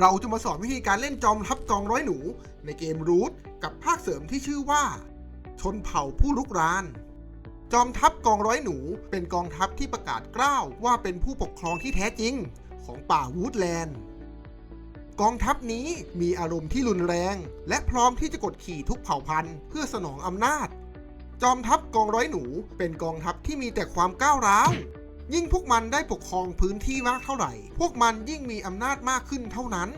เราจะมาสอนวิธีการเล่นจอมทัพกองร้อยหนู ในเกมรูทกับภาคเสริมที่ชื่อว่า ชนเผ่าผู้ลุกราน จอมทัพกองร้อยหนู เป็นกองทัพที่ประกาศกล้าวว่าเป็นผู้ปกครองที่แท้จริง ของป่าวูดแลนด์ กองทัพนี้มีอารมณ์ที่รุนแรง และพร้อมที่จะกดขี่ทุกเผ่าพันธุ์เพื่อสนองอำนาจ จอมทัพกองร้อยหนู เป็นกองทัพที่มีแต่ความก้าวร้าว ยิ่งพวกมันได้ปกครองพื้นที่มากเท่าไหร่ พวกมันยิ่งมีอำนาจมากขึ้นเท่านั้น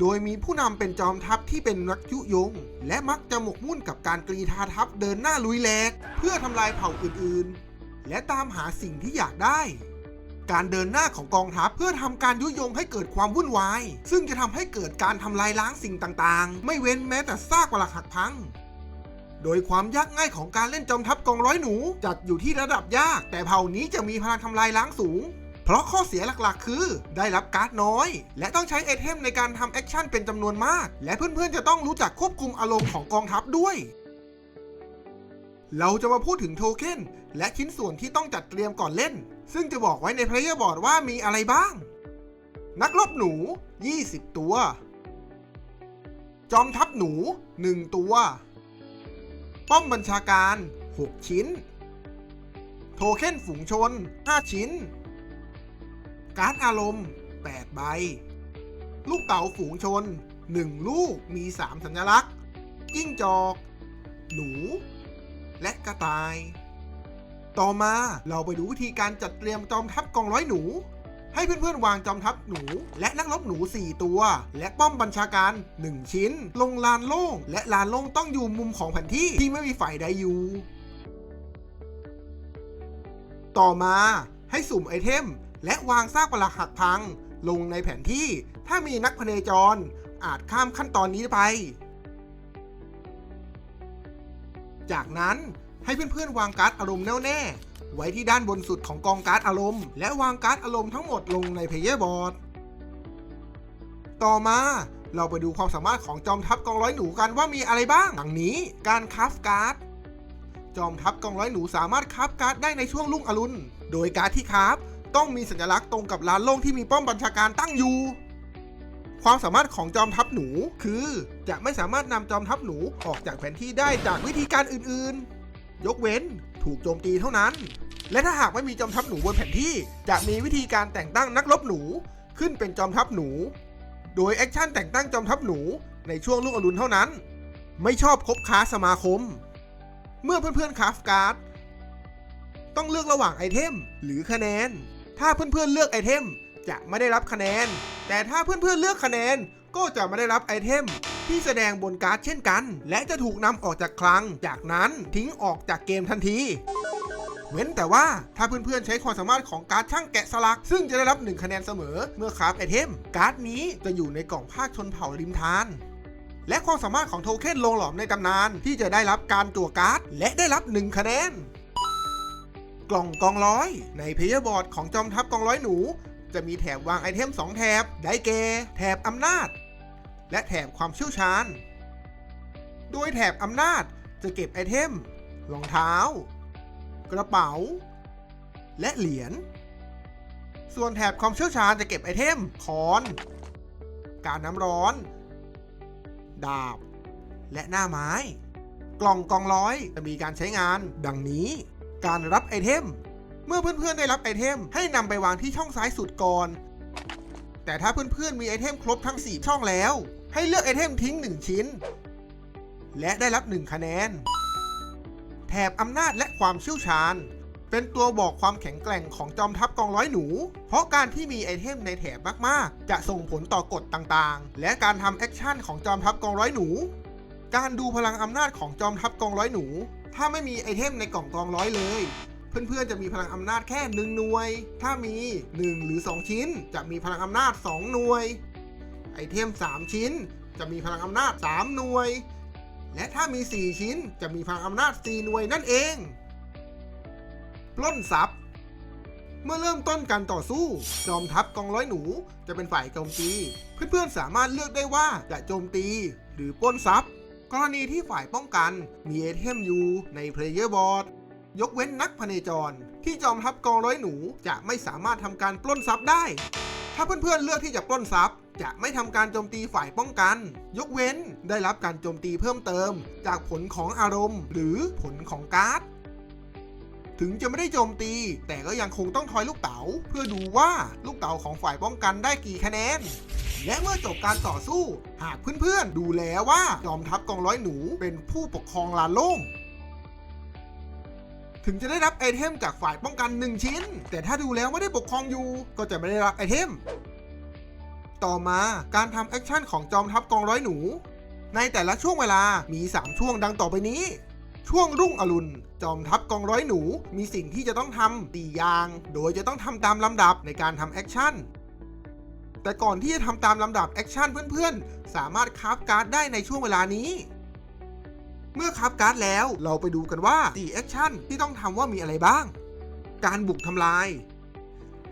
โดยมีผู้นำเป็นจอมทัพที่เป็นนักยุยง และมักจะหมกมุ่นกับการกรีธาทัพเดินหน้าลุยแหลก เพื่อทำลายเผ่าอื่นๆ และตามหาสิ่งที่อยากได้การเดินหน้าของกองทัพเพื่อทำการยุยงให้เกิดความวุ่นวาย ซึ่งจะทำให้เกิดการทำลายล้างสิ่งต่างๆ ไม่เว้นแม้แต่ซากปลักหักพัง โดยความยากง่ายของการเล่นจอมทัพกองร้อยหนู จัดอยู่ที่ระดับยาก แต่เผ่านี้จะมีพลังทำลายล้างสูง เพราะข้อเสียหลักๆ คือ ได้รับการ์ดน้อย และต้องใช้ไอเทมในการทำแอคชั่นเป็นจำนวนมาก และเพื่อนๆจะต้องรู้จักควบคุมอารมณ์ของกองทัพด้วยเราจะมาพูดถึงโทเค็นและชิ้นส่วนที่ต้องจัดเตรียมก่อนเล่น ซึ่งจะบอกไว้ในเพลเยอร์บอร์ดว่ามีอะไรบ้าง นักรบหนู 20 ตัว จอมทัพหนู 1 ตัว ป้อมบัญชาการ 6 ชิ้น โทเค็นฝูงชน 5 ชิ้น การ์ดอารมณ์ 8 ใบ ลูกเต๋าฝูงชน 1 ลูกมี 3 สัญลักษณ์จิ้งจอก หนู และกระต่าย ต่อมาเราไปดูวิธีการจัดเตรียมจอมทัพกองร้อยหนู ให้เพื่อนๆวางจอมทัพหนู และนักรบหนู 4 ตัว และป้อมบัญชาการ 1 ชิ้น ลงลานโล่ง และลานโล่งต้องอยู่มุมของแผนที่ที่ไม่มีฝ่ายใดอยู่ ต่อมาให้สุ่มไอเทม และวางซากปลักหักพัง ลงในแผนที่ถ้ามีนักพเนจร อาจข้ามขั้นตอนนี้ไป จากนั้นให้เพื่อนๆวางการ์ดอารมณ์แน่วแน่ ไว้ที่ด้านบนสุดของกองการ์ดอารมณ์ และวางการ์ดอารมณ์ทั้งหมดลงในเพเยอร์บอร์ด ต่อมาเราไปดูความสามารถของจอมทัพกองร้อยหนูกันว่ามีอะไรบ้างดังนี้การคราฟการ์ดจอมทัพกองร้อยหนูสามารถคราฟการ์ดได้ในช่วงรุ่งอรุณ โดยการ์ดที่คราฟต้องมีสัญลักษณ์ตรงกับลานโล่งที่มีป้อมบัญชาการตั้งอยู่ ความสามารถของจอมทัพหนูคือ จะไม่สามารถนำจอมทัพหนูออกจากแผนที่ได้จากวิธีการอื่นๆ ยกเว้น ถูกโจมตีเท่านั้น และถ้าหากไม่มีจอมทัพหนูบนแผนที่ จะมีวิธีการแต่งตั้งนักรบหนู ขึ้นเป็นจอมทัพหนู โดยแอคชั่นแต่งตั้งจอมทัพหนูในช่วงรุ่งอรุณเท่านั้น ไม่ชอบคบค้าสมาคม เมื่อเพื่อนๆคราฟการ์ดต้องเลือกระหว่างไอเทมหรือคะแนน ถ้าเพื่อนๆเลือกไอเทมจะไม่ได้รับคะแนน แต่ถ้าเพื่อนๆเลือกคะแนนก็จะไม่ได้รับไอเทม ที่แสดงบนการ์ดเช่นกัน และจะถูกนำออกจากคลัง จากนั้นทิ้งออกจากเกมทันทีเว้นแต่ว่าถ้าเพื่อนๆใช้ความสามารถของการ์ดช่างแกะสลัก ซึ่งจะได้รับ 1 คะแนนเสมอเมื่อคราฟไอเทม การ์ดนี้จะอยู่ในกล่องภาคชนเผ่าริมทาน และความสามารถของโทเค็นลงหลอมในตำนาน ที่จะได้รับการจั่วการ์ด และได้รับ 1 คะแนน กล่องกองร้อย ในเพย์บอร์ดของจอมทัพกองร้อยหนู จะมีแถบวางไอเทม 2 แถบได้แก่แถบอำนาจ และแถบความเชี่ยวชาญ โดยแถบอำนาจจะเก็บไอเทม รองเท้า กระเป๋า และเหรียญ ส่วนแถบความเชี่ยวชาญจะเก็บไอเทมคอน การน้ำร้อน ดาบ และหน้าไม้ กล่องกองร้อยจะมีการใช้งานดังนี้ การรับไอเทม เมื่อเพื่อนๆได้รับไอเทม ให้นำไปวางที่ช่องซ้ายสุดก่อน แต่ถ้าเพื่อนๆมีไอเทมครบทั้ง 4 ช่องแล้ว ให้เลือกไอเทมทิ้ง 1 ชิ้น และได้รับ 1 คะแนน แถบอำนาจและความเชี่ยวชาญ เป็นตัวบอกความแข็งแกร่งของจอมทัพกองร้อยหนู เพราะการที่มีไอเทมในแถบมากๆ จะส่งผลต่อกฎต่างๆ และการทำแอคชั่นของจอมทัพกองร้อยหนู การดูพลังอำนาจของจอมทัพกองร้อยหนู ถ้าไม่มีไอเทมในกล่องกองร้อยเลย เพื่อนๆจะมีพลังอำนาจแค่หนึ่งหน่วย ถ้ามี 1 หรือ 2 ชิ้น จะมีพลังอำนาจ 2 หน่วย ไอเทม 3 ชิ้น จะมีพลังอำนาจ 3 หน่วย และถ้ามี 4 ชิ้น จะมีพลังอำนาจ 4 หน่วยนั่นเอง ปล้นทรัพย์ เมื่อเริ่มต้นการต่อสู้ จอมทัพกองร้อยหนูจะเป็นฝ่ายโจมตี เพื่อนๆสามารถเลือกได้ว่าจะโจมตีหรือปล้นทรัพย์กรณีที่ฝ่ายป้องกันมีไอเทมอยู่ในเพลเยอร์บอร์ด ยกเว้นนักพเนจร ที่จอมทัพกองร้อยหนูจะไม่สามารถทำการปล้นทรัพย์ได้ ถ้าเพื่อนๆเลือกที่จะปล้นทรัพย์ จะไม่ทำการโจมตีฝ่ายป้องกัน ยกเว้นได้รับการโจมตีเพิ่มเติม จากผลของอารมณ์ หรือผลของการ์ดถึงจะไม่ได้โจมตี แต่ก็ยังคงต้องทอยลูกเต๋าเพื่อดูว่าลูกเต๋าของฝ่ายป้องกันได้กี่คะแนน และเมื่อจบการต่อสู้ หากเพื่อนๆดูแล้วว่าจอมทัพกองร้อยหนูเป็นผู้ปกครองลานโล่ง ถึงจะได้รับไอเทมจากฝ่ายป้องกัน 1 ชิ้น แต่ถ้าดูแล้วไม่ได้ปกครองอยู่ก็จะไม่ได้รับไอเทม ต่อมาการทำแอคชั่นของจอมทัพกองร้อยหนู ในแต่ละช่วงเวลามี 3 ช่วงดังต่อไปนี้ ช่วงรุ่งอรุณ จอมทัพกองร้อยหนู มีสิ่งที่จะต้องทำตีอย่าง โดยจะต้องทำตามลำดับในการทำแอคชั่นแต่ก่อนที่จะทำตามลำดับแอคชั่นเพื่อนๆ สามารถคราฟการ์ดได้ในช่วงเวลานี้ เมื่อคราฟการ์ดแล้วเราไปดูกันว่าตีแอคชั่นที่ต้องทำว่ามีอะไรบ้าง การบุกทำลาย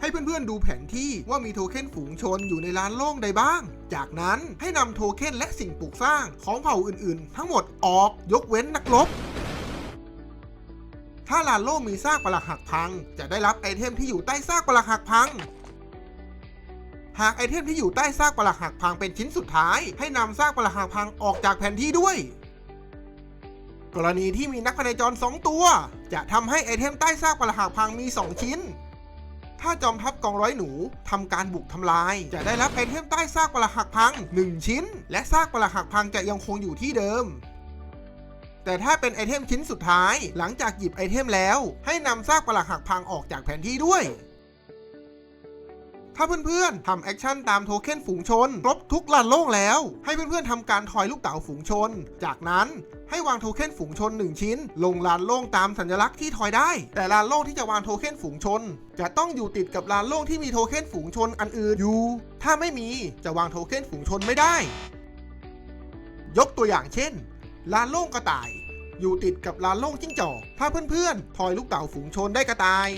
ให้เพื่อนๆดูแผนที่ว่ามีโทเค็นฝูงชนอยู่ในลานโล่งใดบ้าง จากนั้นให้นำโทเค็นและสิ่งปลูกสร้างของเผ่าอื่นๆ ทั้งหมดออกยกเว้นนักรบถ้าลานโล่งมีซากปรักหักพัง จะได้รับไอเทมที่อยู่ใต้ซากปรักหักพัง หากไอเทมที่อยู่ใต้ซากปรักหักพังเป็นชิ้นสุดท้าย ให้นำซากปรักหักพังออกจากแผนที่ด้วย กรณีที่มีนักพนันจร 2 ตัว จะทำให้ไอเทมใต้ซากปรักหักพังมี 2 ชิ้น ถ้าจอมทัพกองร้อยหนูทำการบุกทำลาย จะได้รับไอเทมใต้ซากปรักหักพัง 1 ชิ้น และซากปรักหักพังจะยังคงอยู่ที่เดิมแต่ถ้าเป็นไอเทมชิ้นสุดท้าย หลังจากหยิบไอเทมแล้ว ให้นำซากปรักหักพังออกจากแผนที่ด้วย ถ้าเพื่อนๆทำแอคชั่นตามโทเค็นฝูงชนครบทุกลานโล่งแล้ว ให้เพื่อนๆทำการทอยลูกเต๋าฝูงชน จากนั้นให้วางโทเค็นฝูงชน 1 ชิ้น ลงลานโล่งตามสัญลักษณ์ที่ทอยได้ แต่ลานโล่งที่จะวางโทเค็นฝูงชน จะต้องอยู่ติดกับลานโล่งที่มีโทเค็นฝูงชนอันอื่นอยู่ ถ้าไม่มีจะวางโทเค็นฝูงชนไม่ได้ ยกตัวอย่างเช่น ลานโล่งกระต่าย อยู่ติดกับลานโล่งจิ้งจอก ถ้าเพื่อนๆทอยลูกเต๋าฝูงชนได้กระต่าย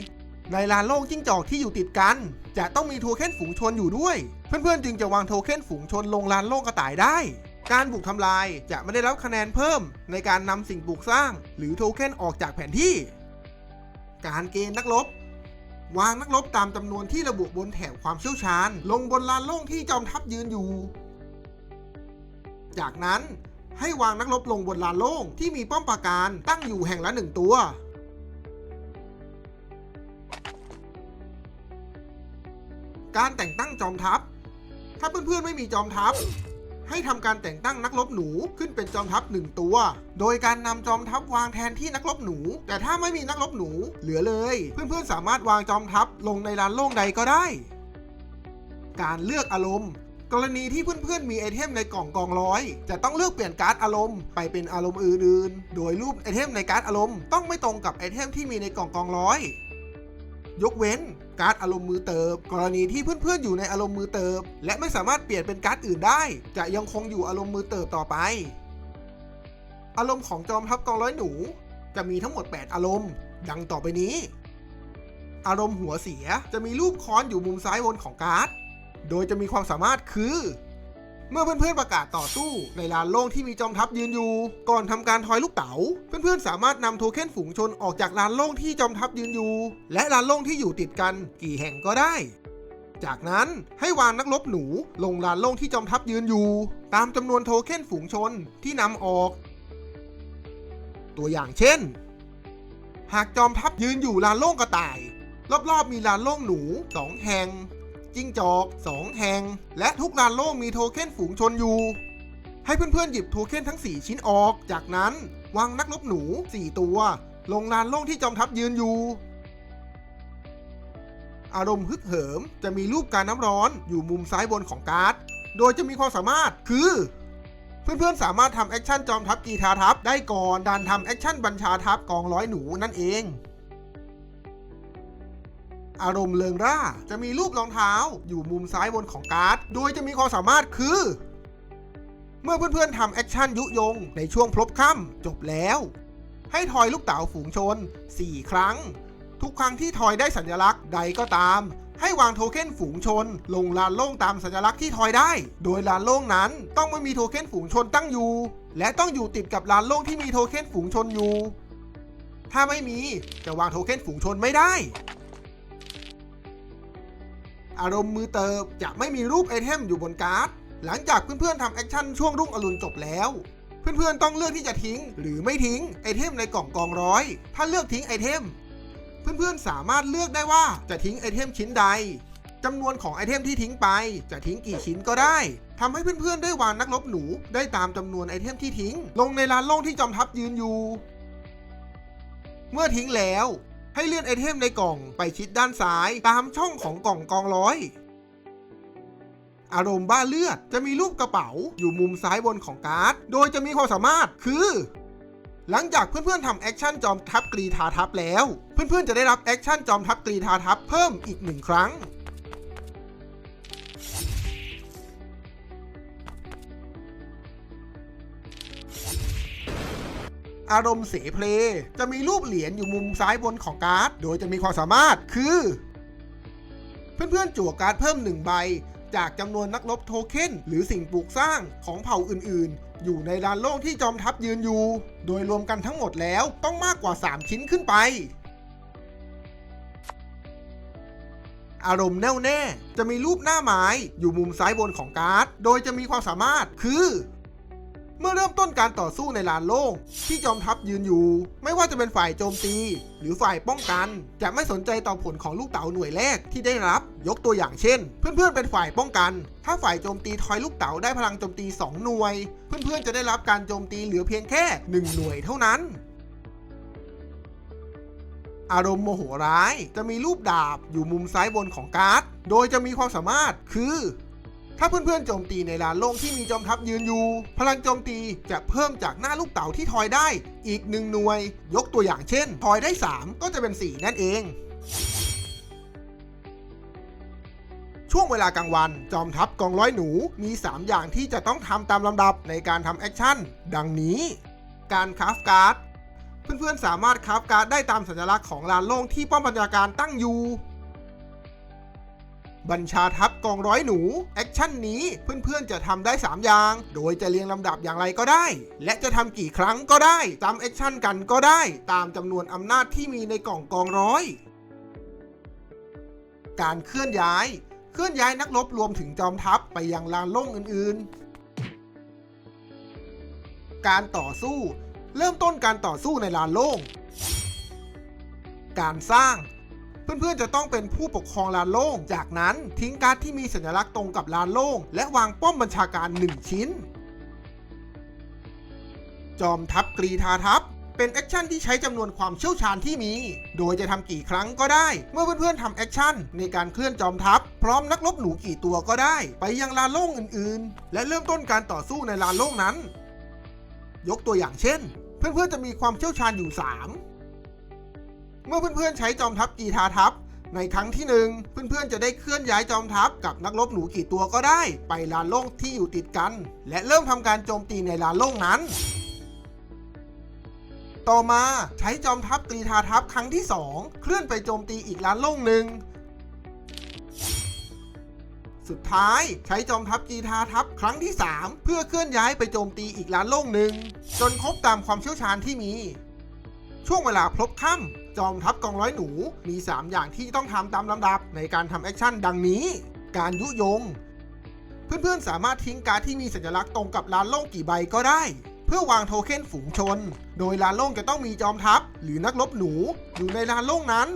ในลานโล่งจิ้งจอกที่อยู่ติดกัน จะต้องมีโทเค็นฝูงชนอยู่ด้วย เพื่อนๆ จึงจะวางโทเค็นฝูงชนลงลานโล่งกระต่ายได้ การบุกทำลายจะไม่ได้รับคะแนนเพิ่ม ในการนำสิ่งปลูกสร้าง หรือโทเค็นออกจากแผนที่ การเกณฑ์นักรบวางนักรบตามจำนวนที่ระบุบนแถบความเชี่ยวชาญ ลงบนลานโล่งที่จอมทัพยืนอยู่ จากนั้นให้วางนักรบลงบนลานโล่งที่มีป้อมปราการตั้งอยู่แห่งละหนึ่งตัว การแต่งตั้งจอมทัพ ถ้าเพื่อนๆไม่มีจอมทัพ ให้ทำการแต่งตั้งนักรบหนูขึ้นเป็นจอมทัพหนึ่งตัว โดยการนำจอมทัพวางแทนที่นักรบหนู แต่ถ้าไม่มีนักรบหนูเหลือเลย เพื่อนๆสามารถวางจอมทัพลงในลานโล่งใดก็ได้ การเลือกอารมณ์ กรณีที่เพื่อนๆมีไอเทมในกล่องกองร้อย จะต้องเลือกเปลี่ยนการ์ดอารมณ์ไปเป็นอารมณ์อื่นๆ โดยรูปไอเทมในการ์ดอารมณ์ต้องไม่ตรงกับไอเทมที่มีในกล่องกองร้อย ยกเว้นการ์ดอารมณ์มือเติบ กรณีที่เพื่อนๆ อยู่ในอารมณ์มือเติบ และไม่สามารถเปลี่ยนเป็นการ์ดอื่นได้ จะยังคงอยู่อารมณ์มือเติบต่อไป อารมณ์ของจอมทัพกองร้อยหนู จะมีทั้งหมด 8 อารมณ์ ดังต่อไปนี้ อารมณ์หัวเสียจะมีรูปค้อนอยู่มุมซ้ายบนของการ์ด โดยจะมีความสามารถคือ เมื่อเพื่อนๆประกาศต่อสู้ในลานโล่งที่มีจอมทัพยืนอยู่ ก่อนทำการทอยลูกเต๋าเพื่อนๆสามารถนำโทเค็นฝูงชนออกจากลานโล่งที่จอมทัพยืนอยู่ และลานโล่งที่อยู่ติดกันกี่แห่งก็ได้ จากนั้นให้วางนักรบหนูลงลานโล่งที่จอมทัพยืนอยู่ ตามจำนวนโทเค็นฝูงชนที่นำออก ตัวอย่างเช่น หากจอมทัพยืนอยู่ลานโล่งกระต่าย รอบๆมีลานโล่งหนูสองแห่ง จิ้งจอก 2 แห่ง และทุกลานโล่งมีโทเค็นฝูงชนอยู่ ให้เพื่อนๆหยิบโทเค็นทั้ง 4 ชิ้นออก จากนั้นวางนักรบหนู 4 ตัว ลงลานโล่งที่จอมทัพยืนอยู่อารมณ์ฮึกเหิม จะมีรูปการน้ำร้อนอยู่มุมซ้ายบนของการ์ด โดยจะมีความสามารถคือ เพื่อนๆ สามารถทำแอคชั่นจอมทัพกีทาทัพได้ก่อนดันทำแอคชั่นบัญชาทัพกองร้อยหนูนั่นเอง อารมณ์เริงร่า จะมีรูปรองเท้าอยู่มุมซ้ายบนของการ์ด โดยจะมีความสามารถคือ เมื่อเพื่อนๆทำแอคชั่นยุยง ในช่วงพลบค่ำจบแล้ว ให้ทอยลูกเต๋าฝูงชน 4 ครั้ง ทุกครั้งที่ทอยได้สัญลักษณ์ใดก็ตาม ให้วางโทเค็นฝูงชน ลงลานโล่งตามสัญลักษณ์ที่ทอยได้ โดยลานโล่งนั้นต้องไม่มีโทเค็นฝูงชนตั้งอยู่ และต้องอยู่ติดกับลานโล่งที่มีโทเค็นฝูงชนอยู่ ถ้าไม่มีจะวางโทเค็นฝูงชนไม่ได้ อารมณ์มือเติบจะไม่มีรูปไอเทมอยู่บนการ์ด หลังจากเพื่อนๆทำแอคชั่นช่วงรุ่งอรุณจบแล้ว เพื่อนๆต้องเลือกที่จะทิ้ง หรือไม่ทิ้งไอเทมในกล่องกองร้อย ถ้าเลือกทิ้งไอเทม เพื่อนๆสามารถเลือกได้ว่าจะทิ้งไอเทมชิ้นใดจำนวนของไอเทมที่ทิ้งไป จะทิ้งกี่ชิ้นก็ได้ทำให้เพื่อนๆได้วางนักรบหนูได้ตามจำนวนไอเทมที่ทิ้ง ลงในลานโล่งที่จอมทัพยืนอยู่ เมื่อทิ้งแล้ว ให้เลื่อนไอเทมในกล่องไปชิดด้านซ้ายตามช่องของกล่องกองร้อย อารมณ์บ้าเลือดจะมีรูปกระเป๋าอยู่มุมซ้ายบนของการ์ด โดยจะมีความสามารถคือ หลังจากเพื่อนๆทำแอคชั่นจอมทัพกรีธาทัพแล้ว เพื่อนๆจะได้รับแอคชั่นจอมทัพกรีธาทัพเพิ่มอีกหนึ่งครั้ง อารมณ์เสเพล จะมีรูปเหรียญอยู่มุมซ้ายบนของการ์ด โดยจะมีความสามารถคือ เพื่อนๆจั่วการ์ดเพิ่มหนึ่งใบ จากจำนวนนักรบโทเค็นหรือสิ่งปลูกสร้างของเผ่าอื่นๆ อยู่ในลานโล่งที่จอมทัพยืนอยู่ โดยรวมกันทั้งหมดแล้วต้องมากกว่า 3 ชิ้นขึ้นไป อารมณ์แน่วแน่ จะมีรูปหน้าไม้อยู่มุมซ้ายบนของการ์ด โดยจะมีความสามารถคือ เมื่อเริ่มต้นการต่อสู้ในลานโล่งที่จอมทัพยืนอยู่ ไม่ว่าจะเป็นฝ่ายโจมตี หรือฝ่ายป้องกัน จะไม่สนใจต่อผลของลูกเต๋าหน่วยแรกที่ได้รับ ยกตัวอย่างเช่น เพื่อนๆเป็นฝ่ายป้องกัน ถ้าฝ่ายโจมตีทอยลูกเต๋าได้พลังโจมตี 2 หน่วย เพื่อนๆจะได้รับการโจมตีเหลือเพียงแค่ 1 หน่วยเท่านั้นอารมณ์โมโหร้าย จะมีรูปดาบอยู่มุมซ้ายบนของการ์ด โดยจะมีความสามารถคือ ถ้าเพื่อนๆโจมตีในลานโล่งที่มีจอมทัพยืนอยู่ พลังโจมตีจะเพิ่มจากหน้าลูกเต๋าที่ทอยได้อีกหนึ่งหน่วย ยกตัวอย่างเช่นทอยได้ 3 ก็จะเป็น 4 นั่นเองช่วงเวลากลางวันจอมทัพกองร้อยหนูมี 3 อย่างที่จะต้องทำตามลำดับในการทำแอคชั่น ดังนี้ การคราฟการ์ด เพื่อนๆสามารถคราฟการ์ดได้ตามสัญลักษณ์ของลานโล่งที่ป้อมบัญชาการตั้งอยู่ บัญชาทัพกองร้อยหนู แอคชั่นนี้เพื่อนๆจะทำได้ 3 อย่าง โดยจะเรียงลำดับอย่างไรก็ได้ และจะทำกี่ครั้งก็ได้จำแอคชั่นกันก็ได้ ตามจำนวนอำนาจที่มีในกล่องกองร้อย การเคลื่อนย้าย เคลื่อนย้ายนักรบรวมถึงจอมทัพไปยังลานโล่งอื่นๆ การต่อสู้ เริ่มต้นการต่อสู้ในลานโล่ง การสร้าง เพื่อนๆจะต้องเป็นผู้ปกครองลานโล่ง จากนั้นทิ้งการ์ดที่มีสัญลักษณ์ตรงกับลานโล่ง และวางป้อมบัญชาการ 1 ชิ้น จอมทัพกรีธาทัพเป็นแอคชั่นที่ใช้จำนวนความเชี่ยวชาญที่มี โดยจะทำกี่ครั้งก็ได้ เมื่อเพื่อนๆทำแอคชั่นในการเคลื่อนจอมทัพ พร้อมนักรบหนูกี่ตัวก็ได้ ไปยังลานโล่งอื่นๆ และเริ่มต้นการต่อสู้ในลานโล่งนั้น ยกตัวอย่างเช่น เพื่อนๆจะมีความเชี่ยวชาญอยู่ 3 เมื่อเพื่อนๆใช้จอมทัพกีทาทัพ ในครั้งที่หนึ่งเพื่อนๆจะได้เคลื่อนย้ายจอมทัพกับนักรบหนูกี่ตัวก็ได้ ไปลานโล่งที่อยู่ติดกัน และเริ่มทำการโจมตีในลานโล่งนั้น ต่อมาใช้จอมทัพกรีธาทัพครั้งที่ 2 เคลื่อนไปโจมตีอีกลานโล่งหนึ่งสุดท้ายใช้จอมทัพกีทาทัพครั้งที่ 3 เพื่อเคลื่อนย้ายไปโจมตีอีกลานโล่งหนึ่ง จนครบตามความเชี่ยวชาญที่มี ช่วงเวลาพลบค่ำ จอมทัพกองร้อยหนูมี 3 อย่างที่ต้องทำตามลำดับในการทำแอคชั่นดังนี้ การยุยง เพื่อนๆสามารถทิ้งการดที่มีสัญลักษณ์ตรงกับลานโล่งกี่ใบก็ได้ เพื่อวางโทเค็นฝูงชน โดยลานโล่งจะต้องมีจอมทัพหรือนักรบหนูอยู่ในลานโล่งนั้น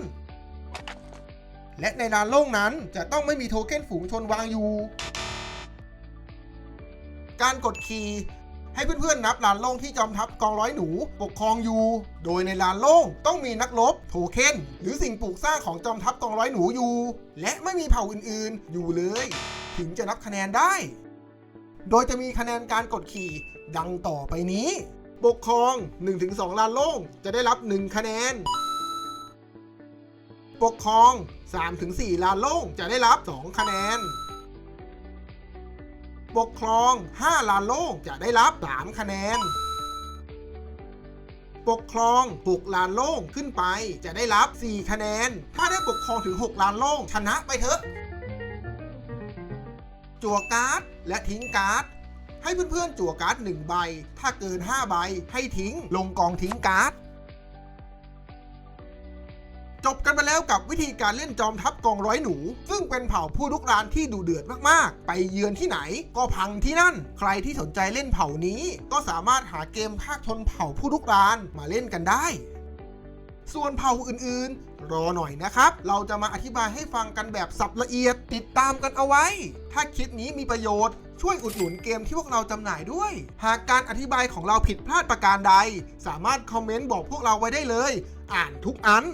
และในลานโล่งนั้นจะต้องไม่มีโทเค็นฝูงชนวางอยู่ การกดคีย์ ให้เพื่อนๆนับลานโล่งที่จอมทัพกองร้อยหนู ปกครองอยู่ โดยในลานโล่งต้องมีนักรบโทเค็นหรือสิ่งปลูกสร้างของจอมทัพกองร้อยหนูอยู่ และไม่มีเผ่าอื่นๆ อยู่เลย ถึงจะนับคะแนนได้ โดยจะมีคะแนนการกดขี่ดังต่อไปนี้ ปกครอง 1-2 ลานโล่งจะได้รับ 1 คะแนนปกครอง 3-4 ลานโล่งจะได้รับ 2 คะแนน ปกครอง 5 ลานโล่งจะได้รับ 3 คะแนน ปกครอง 6 ลานโล่งขึ้นไปจะได้รับ 4 คะแนน ถ้าได้ปกครองถึง 6 ลานโล่งชนะไปเถอะ จั่วการ์ดและทิ้งการ์ดให้เพื่อนๆจั่วการ์ด1ใบ ถ้าเกิน 5 ใบให้ทิ้งลงกองทิ้งการ์ด จบกันไปแล้วกับวิธีการเล่นจอมทัพกองร้อยหนู ซึ่งเป็นเผ่าผู้ลุกรานที่ดุเดือดมากๆ ไปเยือนที่ไหน ก็พังที่นั่น ใครที่สนใจเล่นเผ่านี้ ก็สามารถหาเกมภาคชนเผ่าผู้ลุกรานมาเล่นกันได้ ส่วนเผ่าอื่นๆ รอหน่อยนะครับ เราจะมาอธิบายให้ฟังกันแบบสับละเอียดติดตามกันเอาไว้ ถ้าคลิปนี้มีประโยชน์ช่วยอุดหนุนเกมที่พวกเราจำหน่ายด้วย หากการอธิบายของเราผิดพลาดประการใด สามารถคอมเมนต์บอกพวกเราไว้ได้เลย อ่านทุกอัน